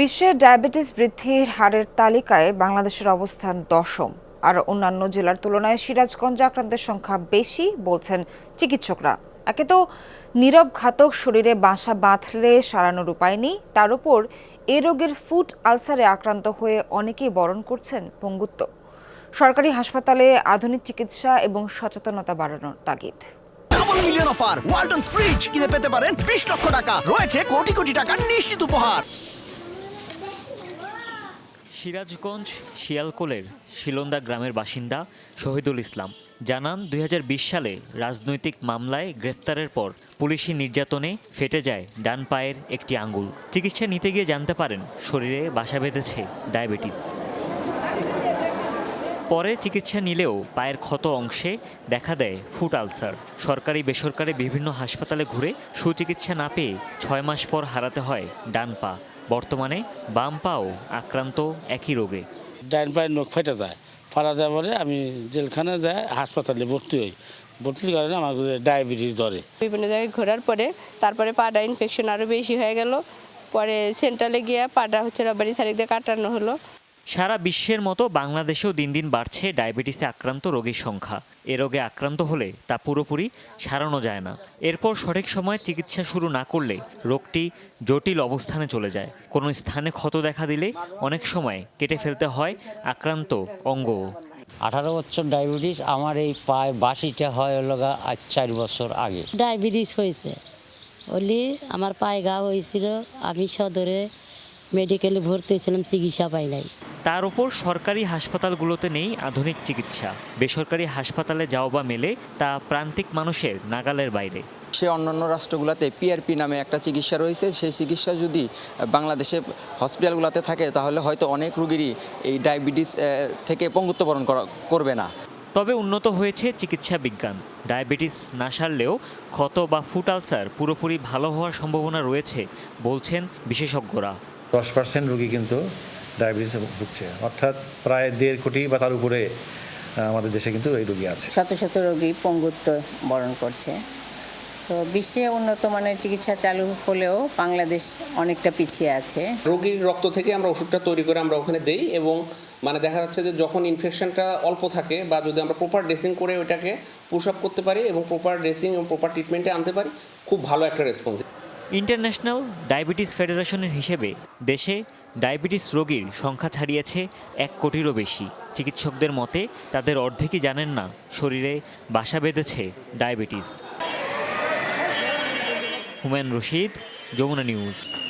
বিশ্বে ডায়াবেটিস বৃদ্ধির হারের তালিকায় বাংলাদেশের অবস্থান দশম। আর অন্যান্য জেলার তুলনায় সিরাজগঞ্জে আক্রান্তের সংখ্যা বেশি, বলছেন চিকিৎসকরা। একে তো নীরব ঘাতক শরীরে বাসা বাঁধলে সারানোর উপায় নেই, তার উপর এ রোগের ফুট আলসারে আক্রান্ত হয়ে অনেকেই বরণ করছেন পঙ্গুত্ব। সরকারি হাসপাতালে আধুনিক চিকিৎসা এবং সচেতনতা বাড়ানোর তাগিদ। Million offer? ফ্রিজ কিনে পেতে পারেন বিশ লক্ষ টাকা। রয়েছে কোটি কোটি টাকার নিশ্চিত উপহার। সিরাজগঞ্জ শিয়ালকোলের শিলন্দা গ্রামের বাসিন্দা শহীদুল ইসলাম। জানান, দুই হাজার বিশ সালে রাজনৈতিক মামলায় গ্রেফতারের পর পুলিশি নির্যাতনে ফেটে যায় ডান পায়ের একটি আঙ্গুল। চিকিৎসা নিতে গিয়ে জানতে পারেন, শরীরে বাসা বেঁধেছে ডায়াবেটিস। পরে চিকিৎসা নিলেও পায়ের ক্ষত অংশে দেখা দেয় ফুট আলসার। সরকারি, বেসরকারি বিভিন্ন হাসপাতালে ঘুরে সুচিকিৎসা না পেয়ে ছয় মাস পর হারাতে হয় ডান পা। বর্তমানে বাম পাও আক্রান্ত একই রোগে। ডাইন পায়ের নখ ফেটে যায়। ফাটা দেওয়ার পরে আমি জেলখানা যাই হাসপাতালে ভর্তি হই। ভর্তির কারণে আমার ডায়াবেটিস ধরে। বিভিন্ন জায়গায় ঘোরার পরে তারপরে পাটা ইনফেকশন আরও বেশি হয়ে গেল। পরে সেন্ট্রালে গিয়ে পাটা হচ্ছে রবারি শাড়ি দিয়ে কাটানো হলো। সারা বিশ্বের মতো বাংলাদেশেও দিন দিন বাড়ছে ডায়াবেটিসে আক্রান্ত রোগীর সংখ্যা। এ রোগে আক্রান্ত হলে তা পুরোপুরি সারানো যায় না। এরপর সঠিক সময়ে চিকিৎসা শুরু না করলে রোগটি জটিল অবস্থানে চলে যায়। কোনো স্থানে ক্ষত দেখা দিলে অনেক সময় কেটে ফেলতে হয় আক্রান্ত অঙ্গ আঠারো বছর ডায়াবেটিস আমার এই পায়ে বাসিটা হয় হলো গা আজ চার বছর আগে। ডায়াবেটিস হয়েছে। ওলি আমার পায়ে গা হয়েছিল আমি সদরে মেডিকেলে ভর্তি হয়েছিলাম চিকিৎসা পাই নাই। তার উপর সরকারি হাসপাতালগুলোতে নেই আধুনিক চিকিৎসা। বেসরকারি হাসপাতালে যাও বা মেলে তা প্রান্তিক মানুষের নাগালের বাইরে। সে অন্যান্য রাষ্ট্রগুলোতে পিআরপি নামে একটা চিকিৎসা রয়েছে। সেই চিকিৎসা যদি বাংলাদেশে হসপিটালগুলোতে থাকে তাহলে হয়তো অনেক রুগীরই এই ডায়াবেটিস থেকে পঙ্গুত্ববরণ করা করবে না। তবে উন্নত হয়েছে চিকিৎসা বিজ্ঞান। ডায়াবেটিস না সারলেও ক্ষত বা ফুট আলসার পুরোপুরি ভালো হওয়ার সম্ভাবনা রয়েছে বলছেন বিশেষজ্ঞরা। দশ পার্সেন্ট রুগী কিন্তু ডায়াবেটিসে ভুগছে। অর্থাৎ প্রায় দেড় কোটি বা তার উপরে আমাদের দেশে কিন্তু এই রোগী আছে। শত শত রোগী পঙ্গুত্ব বরণ করছে। তো বিশ্বে উন্নত মানের চিকিৎসা চালু হলেও বাংলাদেশ অনেকটা পিছিয়ে আছে। রোগীর রক্ত থেকে আমরা ওষুধটা তৈরি করে আমরা ওখানে দেই এবং মানে দেখা যাচ্ছে যে যখন ইনফেকশনটা অল্প থাকে বা যদি আমরা প্রপার ড্রেসিং করে ওইটাকে পুশ আপ করতে পারি এবং প্রপার ড্রেসিং এবং প্রপার ট্রিটমেন্টে আনতে পারি খুব ভালো একটা রেসপন্স ইন্টারন্যাশনাল ডায়াবেটিস ফেডারেশনের হিসেবে দেশে ডায়াবেটিস রোগীর সংখ্যা ছাড়িয়েছে এক কোটিরও বেশি। চিকিৎসকদের মতে, তাদের অর্ধেকই জানেন না, শরীরে বাসা বেঁধেছে ডায়াবেটিস। হুমায়ুন রশিদ, যমুনা নিউজ।